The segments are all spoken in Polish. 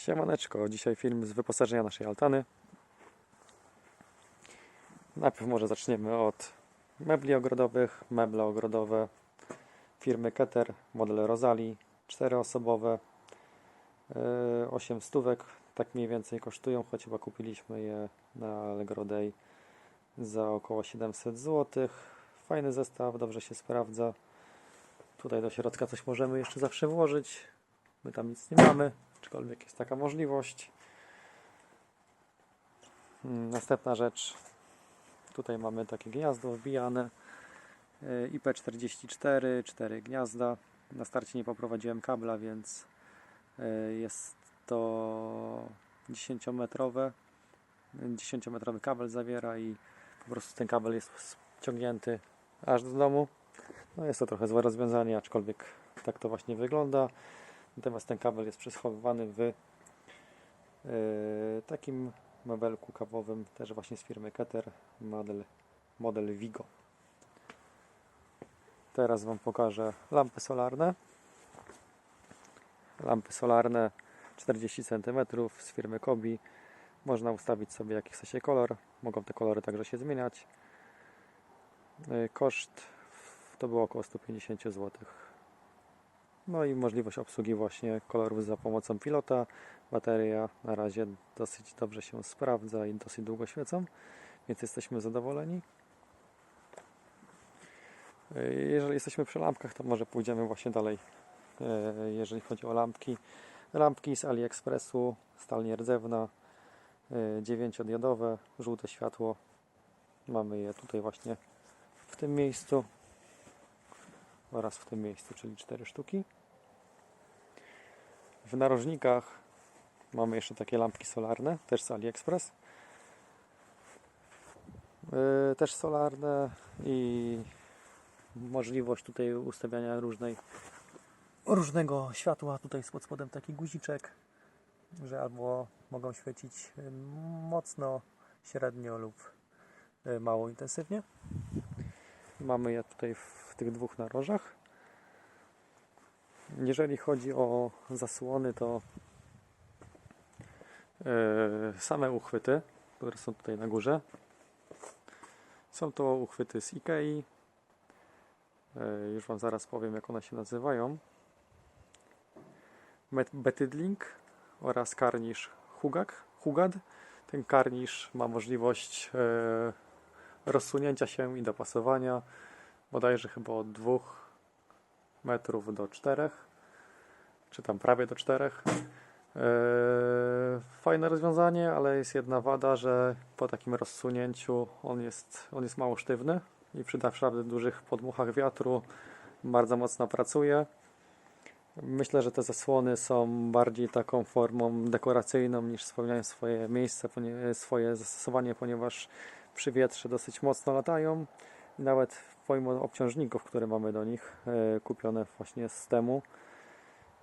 Siemaneczko, dzisiaj film z wyposażenia naszej altany. Najpierw może zaczniemy od mebli ogrodowych, meble ogrodowe firmy Keter, model Rosali, czteroosobowe, yy, 8 stówek, tak mniej więcej kosztują, choć chyba kupiliśmy je na Allegro Day za około 700 zł. Fajny zestaw, dobrze się sprawdza. Tutaj do środka coś możemy jeszcze zawsze włożyć. My tam nic nie mamy, aczkolwiek jest taka możliwość. Mm, Następna rzecz. Tutaj mamy takie gniazdo wbijane. y, IP44, 4 gniazda. Na starcie nie poprowadziłem kabla, więc y, jest to 10-metrowe. 10-metrowy kabel zawiera i po prostu ten kabel jest ciągnięty aż do domu. No jest to trochę złe rozwiązanie, aczkolwiek tak to właśnie wygląda. Natomiast ten kabel jest przechowywany w yy, takim mebelku kawowym, też właśnie z firmy Keter, model, model Vigo. Teraz Wam pokażę lampy solarne. Lampy solarne 40 cm z firmy Kobi. Można ustawić sobie jaki chce się kolor. Mogą te kolory także się zmieniać. Yy, Koszt to było około 150 zł. No i możliwość obsługi właśnie kolorów za pomocą pilota. Bateria na razie dosyć dobrze się sprawdza i dosyć długo świecą, więc jesteśmy zadowoleni. Yy, Jeżeli jesteśmy przy lampkach, to może pójdziemy właśnie dalej, yy, jeżeli chodzi o lampki. Lampki z AliExpressu, stal nierdzewna, 9-diodowe, żółte światło. Mamy je tutaj właśnie w tym miejscu oraz w tym miejscu, czyli 4 sztuki. W narożnikach mamy jeszcze takie lampki solarne, też z AliExpress. Yy, też solarne i możliwość tutaj ustawiania różnej, różnego światła. Tutaj pod spodem taki guziczek, że albo mogą świecić mocno, średnio lub yy, mało intensywnie. Mamy je tutaj w tych dwóch narożach. Jeżeli chodzi o zasłony, to e, same uchwyty, które są tutaj na górze, są to uchwyty z Ikei. E, Już Wam zaraz powiem, jak one się nazywają. Betydlink oraz karnisz Hugad. Ten karnisz ma możliwość e, rozsunięcia się i dopasowania bodajże chyba od 2 metrów do 4, czy tam prawie do 4. Eee, fajne rozwiązanie, ale jest jedna wada, że po takim rozsunięciu on jest, on jest mało sztywny i przy naprawdę dużych podmuchach wiatru bardzo mocno pracuje. Myślę, że te zasłony są bardziej taką formą dekoracyjną niż spełniają swoje miejsce, swoje zastosowanie, ponieważ przy wietrze dosyć mocno latają. I nawet pomimo obciążników, które mamy do nich, e, kupione właśnie z temu,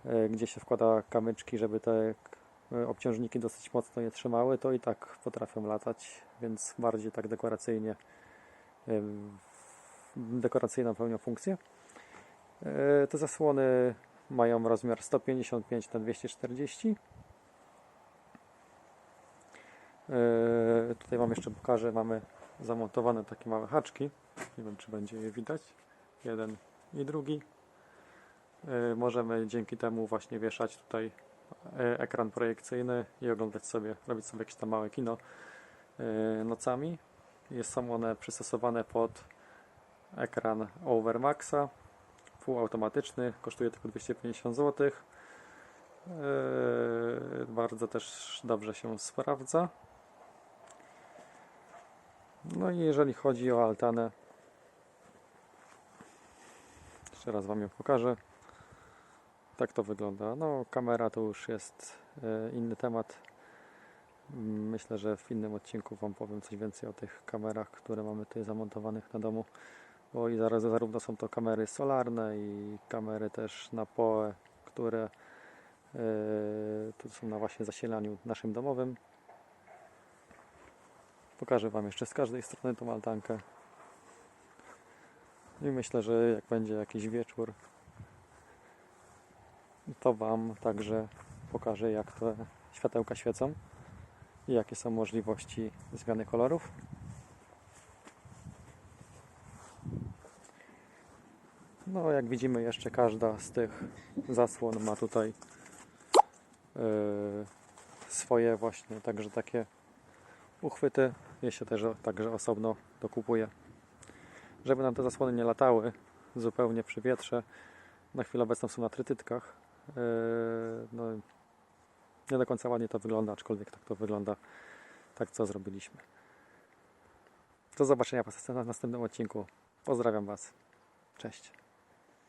e, gdzie się wkłada kamyczki, żeby te e, obciążniki dosyć mocno je trzymały, to i tak potrafią latać, więc bardziej tak dekoracyjnie dekoracyjną pełnią funkcję. Te zasłony mają rozmiar 155 na 240 E, Tutaj Wam jeszcze pokażę, mamy zamontowane takie małe haczki. Nie wiem, czy będzie je widać. Jeden i drugi. E, Możemy dzięki temu właśnie wieszać tutaj e, ekran projekcyjny i oglądać sobie, robić sobie jakieś tam małe kino nocami. Jest, są one przystosowane pod ekran Overmaxa, półautomatyczny, kosztuje tylko 250 zł. Bardzo też dobrze się sprawdza. No i jeżeli chodzi o altanę, jeszcze raz Wam ją pokażę. Tak to wygląda. No, kamera to już jest e, inny temat. Myślę, że w innym odcinku Wam powiem coś więcej o tych kamerach, które mamy tutaj zamontowanych na domu. Bo i zaraz zarówno są to kamery solarne i kamery też na POE, które e, tu są na właśnie zasilaniu naszym domowym. Pokażę Wam jeszcze z każdej strony tą altankę. I myślę, że jak będzie jakiś wieczór, to Wam także pokażę jak te światełka świecą i jakie są możliwości zmiany kolorów. No, jak widzimy, jeszcze każda z tych zasłon ma tutaj yy, swoje właśnie, także takie uchwyty. Je się też także osobno dokupuje. Żeby nam te zasłony nie latały zupełnie przy wietrze, na chwilę obecną są na trytytkach. Yy, no, nie do końca ładnie to wygląda, aczkolwiek tak to wygląda, tak co zrobiliśmy. Do zobaczenia w następnym odcinku. Pozdrawiam Was. Cześć.